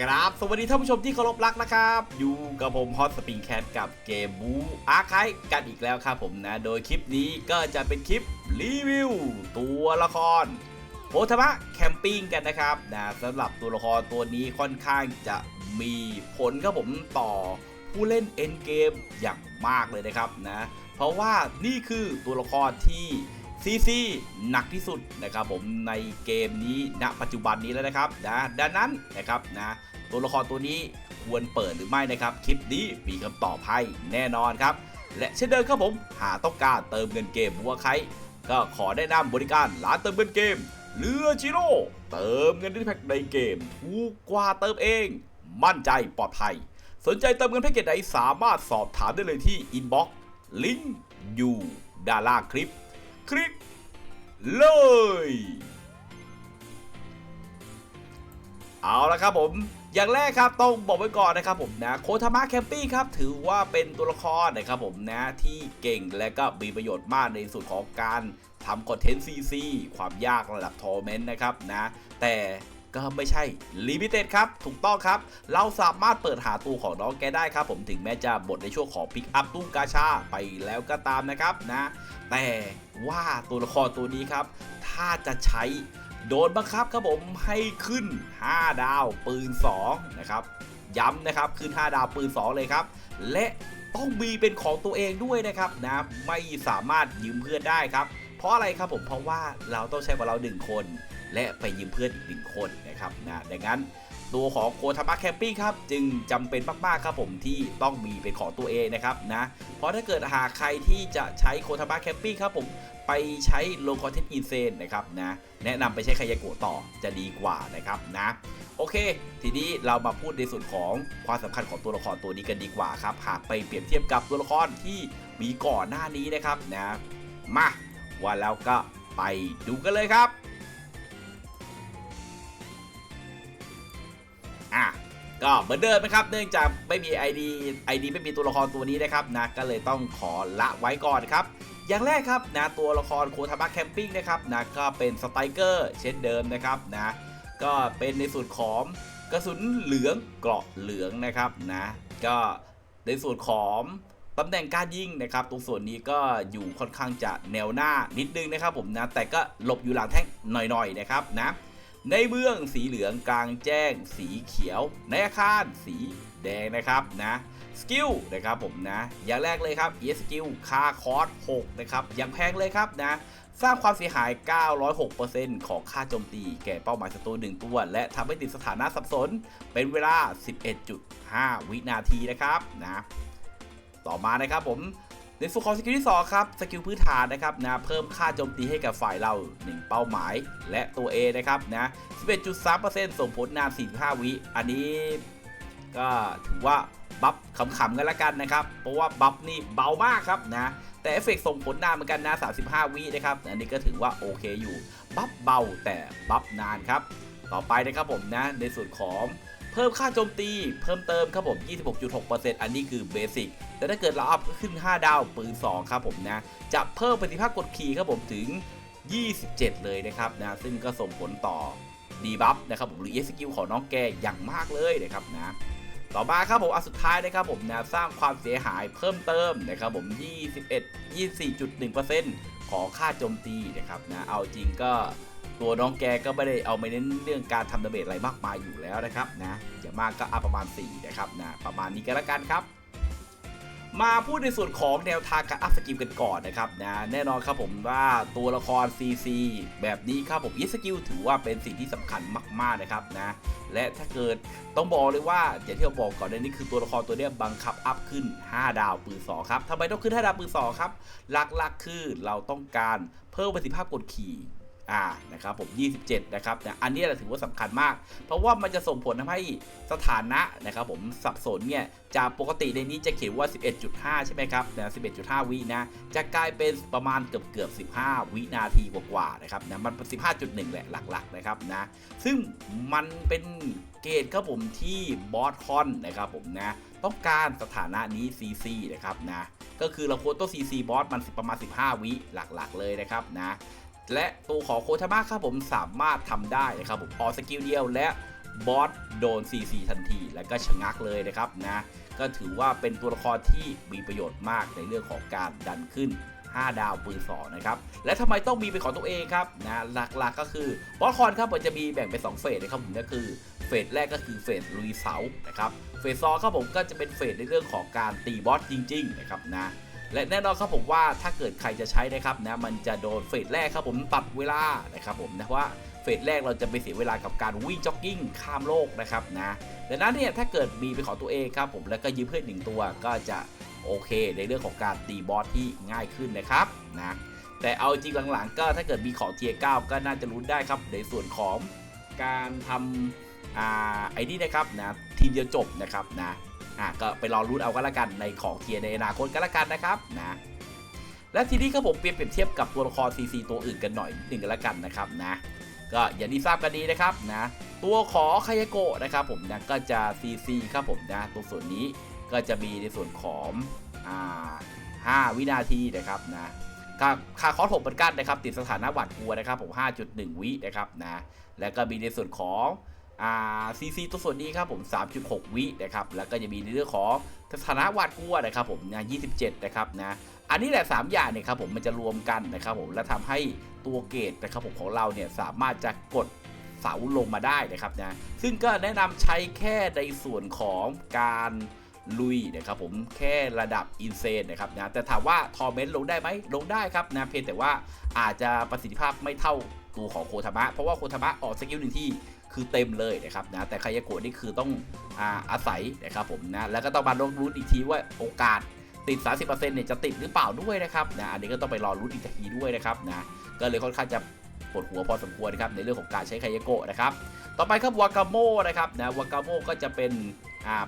กราบสวัสดีท่านผู้ชมที่เคารพรักนะครับ อยู่กับผมฮอตสปริงแคทกับเกมบูอาร์คายกันอีกแล้วครับผมนะ โดยคลิปนี้ก็จะเป็นคลิปรีวิวตัวละครโพธมะแคมปิ้งกันนะครับนะสำหรับตัวละครตัวนี้ค่อนข้างจะมีผลครับผมต่อผู้เล่นเอ็นเกมอย่างมากเลยนะครับนะ เพราะว่านี่คือตัวละครที่ ซีซีหนักที่สุดนะครับผมในเกมนี้ณปัจจุบันนี้แล้วนะครับนะดังนั้นนะครับนะตัวละครตัวนี้ควรเปิดหรือไม่นะครับ คลิปนี้มีคำตอบให้แน่นอนครับ และเช่นเดิมครับผมหาต้องการเติมเงินเกมบัวไคก็ขอแนะนำบริการร้านเติมเงินเกมเรือจิโร่เติมเงินได้แพ็กในเกมถูกกว่าเติมเอง มั่นใจปลอดภัย สนใจเติมเงินแพ็กเกจไหนสามารถสอบถามได้เลยที่อินบ็อกซ์ลิงก์อยู่ด้านล่างคลิป คลิกเลย เอาละครับผมอย่างแรกครับต้องบอกไว้ก่อนนะครับผมนะโคทามะแคมปิ้งครับถือว่าเป็นตัวละครนะครับผมนะที่เก่งและก็มีประโยชน์มากในส่วนของการทำคอนเทนต์ซีซีความยากระดับทอร์เมนต์นะครับนะแต่ ก็ไม่ใช่ลิมิเต็ดครับถูกต้องครับ เราสามารถเปิดหาตัวของน้องแกได้ครับ ผมถึงแม้จะบทในช่วงของพิกอัพตู้กาชาไปแล้วก็ตามนะครับนะ แต่ว่าตัวละครตัวนี้ครับ ถ้าจะใช้โดนบังคับครับผมให้ขึ้น 5 ดาวปืน 2 นะครับ ย้ำนะครับขึ้น 5 ดาวปืน 2 เลยครับ และต้องมีเป็นของตัวเองด้วยนะครับนะไม่สามารถยืมเพื่อนได้ครับ เพราะอะไรครับผมเพราะว่าเราต้องใช้กับเรา 1 คน และไปยืมเพื่อนอีก1คนนะครับนะดังนั้นตัวของโคทามะแคมปิ้งครับ จึงจำเป็นมากๆครับผมที่ต้องมีเป็นของตัวเองนะครับนะเพราะถ้าเกิดหากใครที่จะใช้โคทามะแคมปิ้งครับผมไปใช้โลคอนเทนต์อินเซนนะครับนะแนะนำไปใช้คายาโกะต่อจะดีกว่านะครับนะโอเค ทีนี้เรามาพูดในส่วนของความสำคัญของตัวละครตัวนี้กันดีกว่าครับหากไปเปรียบเทียบกับตัวละครที่มีก่อนหน้านี้นะครับนะมาว่าแล้วก็ไปดูกันเลยครับ ก็เหมือนเดิมนะครับ เนื่องจากไม่มี ID ID ไม่มีตัวละครตัวนี้นะครับนะก็เลยต้องขอละไว้ก่อนครับอย่างแรกครับนะตัวละครโคทามะแคมปิ้งนะครับนะก็เป็นสไตรเกอร์เช่นเดิมนะครับนะก็เป็นในส่วนของกระสุนเหลืองเกราะเหลืองนะครับนะก็ในส่วนของตำแหน่งการยิงนะครับ ตรงส่วนนี้ก็อยู่ค่อนข้างจะแนวหน้านิดนึงนะครับผมนะแต่ก็หลบอยู่หลังแท่งหน่อยๆนะครับนะ ในเมืองสีเหลืองกลางแจ้ง สีเขียว ในอาคารสีแดงนะครับนะสกิลนะครับผมนะ อย่างแรกเลยครับ e สกิลคาคอร์ส6นะครับอย่างแพงเลยครับนะสร้างความเสียหาย 906%ของค่าโจมตี แก่เป้าหมายศัตรู1ตัว และทำให้ติดสถานะสับสน เป็นเวลา 11.5 วินาทีนะครับนะ ต่อมานะครับผม ในส่วนของสกิลที่2ครับสกิลพื้นฐานนะครับนะเพิ่มค่าโจมตีให้กับฝ่ายเรา 1 เป้าหมายและตัว A นะครับนะ11.3%ส่งผลนาน45 วิ อันนี้ก็ถือว่าบัฟขำๆกันละกันนะครับ เพราะว่าบัฟนี่เบามากครับนะ แต่เอฟเฟกต์ส่งผลนานเหมือนกันนะ 35 วินะครับ อันนี้ก็ถือว่าโอเคอยู่ บัฟเบาแต่บัฟนานครับ ต่อไปนะครับผมนะในส่วนของ เพิ่มค่าโจมตีเพิ่มเติมครับผม 26.6%อันนี้คือเบสิกแต่ถ้าเกิดเราอัพขึ้น 5 ดาวปืน 2 ครับผมนะ จะเพิ่มประสิทธิภาพกดขี่ครับผมถึง 27 เลยนะครับนะ ซึ่งก็ส่งผลต่อดีบัฟนะครับผมหรือเอสกิลของน้องแกอย่างมากเลยนะครับนะต่อมาครับผมอันสุดท้ายนะครับผมนะสร้างความเสียหายเพิ่มเติมนะครับผม 21 24.1%ของค่าโจมตีนะครับนะเอาจริงก็ ตัวน้องแกก็ไม่ได้เอาไปเน้นเรื่องการทำดาเมจอะไรมากมายอยู่แล้วนะครับนะอย่างมากก็อัพประมาณ 4 นะครับนะประมาณนี้ก็แล้วกันครับ มาพูดในส่วนของแนวทางการอัพสกิลกันก่อนนะครับนะแน่นอนครับผมว่าตัวละคร CC แบบนี้ครับผมยิสกิลถือว่าเป็นสิ่งที่สำคัญมาก ๆนะครับนะและถ้าเกิดต้องบอกเลยว่าอย่างที่เราบอกก่อนในนี้คือตัวละครตัวนี้บังคับอัพขึ้น 5 ดาวปืน2ครับทำไมต้องขึ้น 5 ดาวปืน2ครับหลักๆคือเราต้องการเพิ่มประสิทธิภาพกดขี่ อ่านะครับผม 27 นะครับนะอันนี้แหละถือว่าสำคัญมาก เพราะว่ามันจะส่งผลทำให้สถานะนะครับผมสับสนเนี่ยจากปกติในนี้จะเขียนว่า 11.5 ใช่ไหมครับนะ11.5 วินะ จะกลายเป็นประมาณเกือบเกือบ 15 วินาทีกว่าๆนะครับนะมัน 15.1 แหละหลักๆนะครับนะซึ่งมันเป็นเกณฑ์ครับผมที่บอสคอนนะครับผมนะต้องการสถานะนี้ CC นะครับนะก็คือเราโค้ดตัว CC บอสมันประมาณ 15 วิหลักๆเลยนะครับนะ และตัวของโคทามะครับผมสามารถทำได้นะครับผมออกสกิลเดียวและบอสโดน CC ทันทีแล้วก็ชะงักเลยนะครับนะก็ถือว่าเป็นตัวละครที่มีประโยชน์มากในเรื่องของการดันขึ้น 5 ดาวปืนสอนะครับ และทำไมต้องมีเป็นของตัวเองครับนะหลักๆก็คือบอสคอนครับมันจะมีแบ่งเป็น 2 เฟสนะครับผมก็คือเฟสแรกก็คือเฟสลุยเสานะครับเฟสซอครับผมก็จะเป็นเฟสในเรื่องของการตีบอสจริง ๆ นะครับนะ และแน่นอนครับผมว่าถ้าเกิดใครจะใช้นะครับนะมันจะโดนเฟสแรกครับผมตัดเวลานะครับผมนะว่าเฟสแรกเราจะไปเสียเวลากับการวิ่งจ็อกกิ้งข้ามโลกนะครับนะดังนั้นเนี่ยถ้าเกิดมีเป็นของตัวเองครับผมแล้วก็ยืมเพื่อนหนึ่งตัวก็จะโอเค ในเรื่องของการตีบอสที่ง่ายขึ้นนะครับนะแต่เอาจริงหลังๆ ก็ถ้าเกิดมีของเทียร์เก้าก็น่าจะรุ้นได้ครับในส่วนของการทำอไอ้นี่นะครับนะทีมเดียวจบนะครับนะ อะก็ไปรอรุ้นเอาก็แล้วกันในของเทียในอนาคตก็แล้วกันนะครับนะและทีนี้ก็ผมเปรียบเทียบกับตัวละคร CC ตัวอื่นกันหน่อยนิดนึงกันแล้วกันนะครับนะก็อย่างที่ทราบกันดีนะครับนะตัวขอคายโกะนะครับผมนะก็จะ CC ครับผมนะตรงส่วนนี้ก็จะมีในส่วนของอ่า5วินาทีนะครับนะค่าค่าคอร์ส6เหมือนกันนะครับติดสถานะหวาดกลัวนะครับผม 5.1 วินะครับนะแล้วก็มีในส่วนของ อ่า CC ตัวส่วนนี้ครับผม 3.6 วินะครับ แล้วก็จะมีในเรื่องของสถานะหวาดกลัวนะครับผมนะ27 นะครับนะ อันนี้แหละ 3 อย่างเนี่ยครับผมมันจะรวมกันนะครับผม และทำให้ตัวเกตนะครับผมของเราเนี่ยสามารถจะกดเสาลงมาได้นะครับนะ ซึ่งก็แนะนำใช้แค่ในส่วนของการลุยนะครับผมแค่ระดับอินเซนนะครับนะแต่ถามว่าทอร์เมนต์ลงได้ไหมลงได้ครับนะเพียงแต่ว่าอาจจะประสิทธิภาพไม่เท่าตัวของโคทามะ เพราะว่าโคทามะออกสกิลหนึ่งที่ คือเต็มเลยนะครับนะแต่คายาโกะนี่คือต้องอาอาศัยนะครับผมนะแล้วก็ต้องมาลองรุ้อีกทีว่าโอกาสติด 30%เนี่ยจะติดหรือเปล่าด้วยนะครับนะอันนี้ก็ต้องไปรอรุ้นอีกทีด้วยนะครับนะก็เลยค่อนข้างจะปวดหัวพอสมควรนะครับในเรื่องของการใช้คายาโกะนะครับต่อไปครับวากาโมนะครับนะวากาโมก็จะเป็น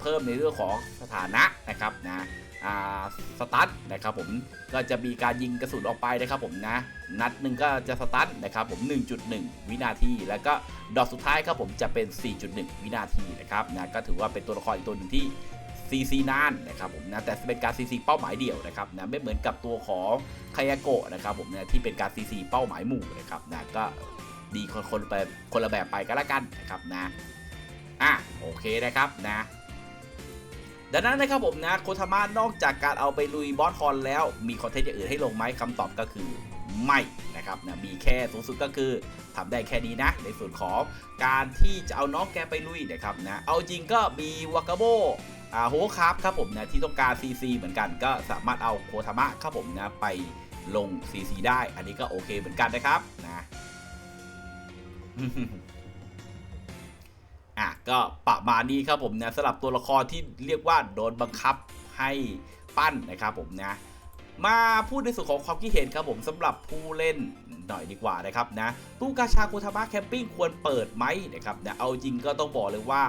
เพิ่มในเรื่องของสถานะนะครับนะ อ่าสตันนะครับผมก็จะมีการยิงกระสุนออกไปนะครับผมนะ นัดหนึ่งก็จะสตันนะครับผม 1.1 วินาที แล้วก็ดอกสุดท้ายครับผมจะเป็น 4.1 วินาทีนะครับนะก็ถือว่าเป็นตัวละครอีกตัวหนึ่งที่ CC นานนะครับผมนะแต่เป็นการ CC เป้าหมายเดี่ยวนะครับนะไม่เหมือนกับตัวของคายาโกะนะครับผมนะที่เป็นการ CC เป้าหมายหมู่นะครับนะก็ดีคนคนไปคนละแบบไปก็แล้วกันนะครับนะอะโอเคนะครับนะ ดังนั้นนะครับผมนะโคทามานอกจากการเอาไปลุยบอสคอนแล้วมีคอนเทนต์อย่างอื่นให้ลงไหมคำตอบก็คือไม่นะครับนะมีแค่สูงสุดก็คือทำได้แค่นี้นะ ในส่วนของการที่จะเอาน้องแกไปลุยนะครับนะเอาจริงก็มีวากาโบอ่าโฮคาร์ฟครับผมนะที่ต้องการ CC เหมือนกันก็สามารถเอาโคทามะครับผมนะไปลง CC ได้ อันนี้ก็โอเคเหมือนกันนะครับนะ ก็ประมาณนี้ครับผมนะสำหรับตัวละครที่เรียกว่าโดนบังคับให้ปั้นนะครับผมนะ มาพูดในส่วนของความคิดเห็นครับผมสำหรับผู้เล่นหน่อยดีกว่านะครับนะตู้กาชาโคทามะแคมปิ้งควรเปิดไหมนะครับนะเอาจริงก็ต้องบอกเลยว่า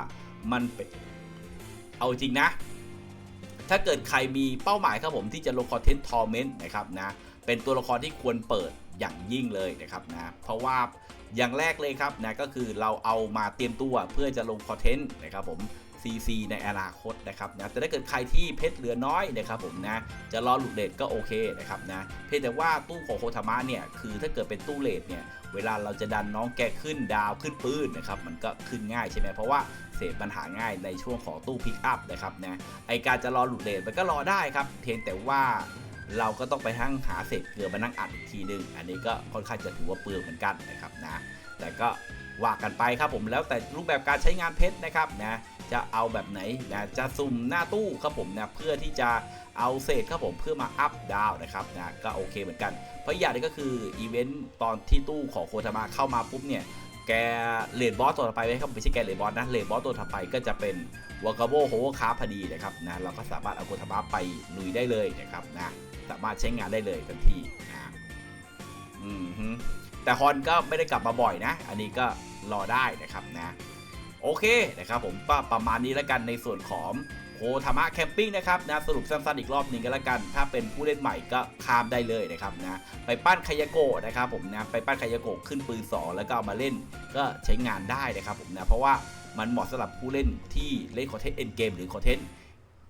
มันเป็นเอาจริงนะ ถ้าเกิดใครมีเป้าหมายครับผมที่จะลงคอนเทนต์ทอร์เมนต์นะครับนะเป็นตัวละครที่ควรเปิดอย่างยิ่งเลยนะครับนะเพราะว่า อย่างแรกเลยครับนะก็คือเราเอามาเตรียมตัวเพื่อจะลงคอนเทนต์นะครับผม CC ในอนาคตนะครับนะแต่ถ้าเกิดใครที่เพชรเหลือน้อยนะครับผมนะจะรอหลุดเลทก็โอเคนะครับนะเพียงแต่ว่าตู้ของโคทามะเนี่ยคือถ้าเกิดเป็นตู้เลทเนี่ยเวลาเราจะดันน้องแกขึ้นดาวขึ้นปืนนะครับมันก็ขึ้นง่ายใช่ไหมเพราะว่าเศษปัญหาง่ายในช่วงของตู้พิกอัพนะครับนะไอการจะรอหลุดเลทมันก็รอได้ครับเพียงแต่ว่า เราก็ต้องไปทั้งหาเศษเกลือมานั่งอัดอีกทีหนึง อันนี้ก็ค่อนข้างจะถือว่าเปลืองเหมือนกันนะครับนะแต่ก็ว่ากันไปครับผมแล้วแต่รูปแบบการใช้งานเพชรนะครับนะจะเอาแบบไหนนะจะสุ่มหน้าตู้ครับผมนะเพื่อที่จะเอาเศษครับผมเพื่อมาอัพดาวนะครับนะก็โอเคเหมือนกัน เพราะอย่างนึงก็คืออีเวนต์ตอนที่ตู้ของโคทามาเข้ามาปุ๊บเนี่ย แกเลดบอสตัวต่อไปไหมครับไม่ใช่แกเลดบอสนะเลดบอสตัวต่อไปก็จะเป็นวากาโบโฮคาพอดีนะครับนะเราก็สามารถเอาโคทามาไปลุยได้เลยนะครับนะสามารถใช้งานได้เลยทันทีนะอืมแต่ฮอนก็ไม่ได้กลับมาบ่อยนะ อันนี้ก็รอได้นะครับนะ โอเคนะครับผมก็ประมาณนี้แล้วกันในส่วนของ โคทามะแคมปิ้งนะครับนะสรุปสั้นๆอีกรอบหนึ่งกันแล้วกัน ถ้าเป็นผู้เล่นใหม่ก็ข้ามได้เลยนะครับนะไปปั้นคายาโกะนะครับผมนะไปปั้นคายาโกะขึ้นปืน 2 แล้วก็เอามาเล่นก็ใช้งานได้นะครับผมนะเพราะว่ามันเหมาะสำหรับผู้เล่นที่เล่นคอนเทนต์เอ็นเกมหรือคอนเทนต์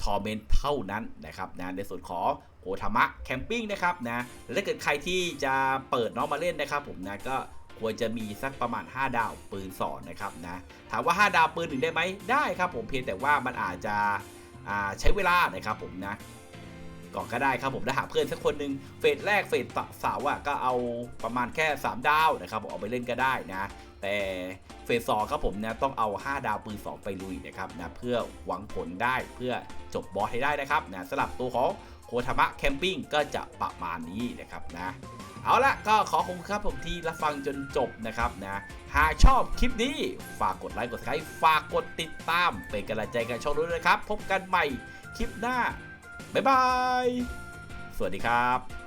ทอร์เมนเท่านั้นนะครับนะในส่วนของโอทามะแคมปิ้งนะครับนะแล้วถ้าเกิดใครที่จะเปิดน้องมาเล่นนะครับผมนะก็ควรจะมีสักประมาณ 5 ดาวปืน2นะครับนะถามว่า 5 ดาวปืนหนึ่งได้ไหมได้ครับผมเพียงแต่ว่ามันอาจจะ ใช้เวลานะครับผมนะก่อนก็ได้ครับผมถ้าหาเพื่อนสักคนหนึ่งเฟสแรกเฟสสาวอะก็เอาประมาณแค่ 3 ดาวนะครับผมเอาไปเล่นก็ได้นะ แต่เฟสสองครับผมนะต้องเอา 5 ดาวปืน2ไปลุยนะครับนะเพื่อหวังผลได้เพื่อจบบอสให้ได้นะครับนะสลับตัวของ โคทามะแคมปิ้งก็จะประมาณนี้นะครับนะเอาละก็ขอขอบคุณครับผมที่รับฟังจนจบนะครับนะหากชอบคลิปนี้ฝากกดไลค์กดไลค์ฝากกดติดตามเป็นกำลังใจกับช่องด้วยนะครับ พบกันใหม่คลิปหน้า บ๊ายบาย สวัสดีครับ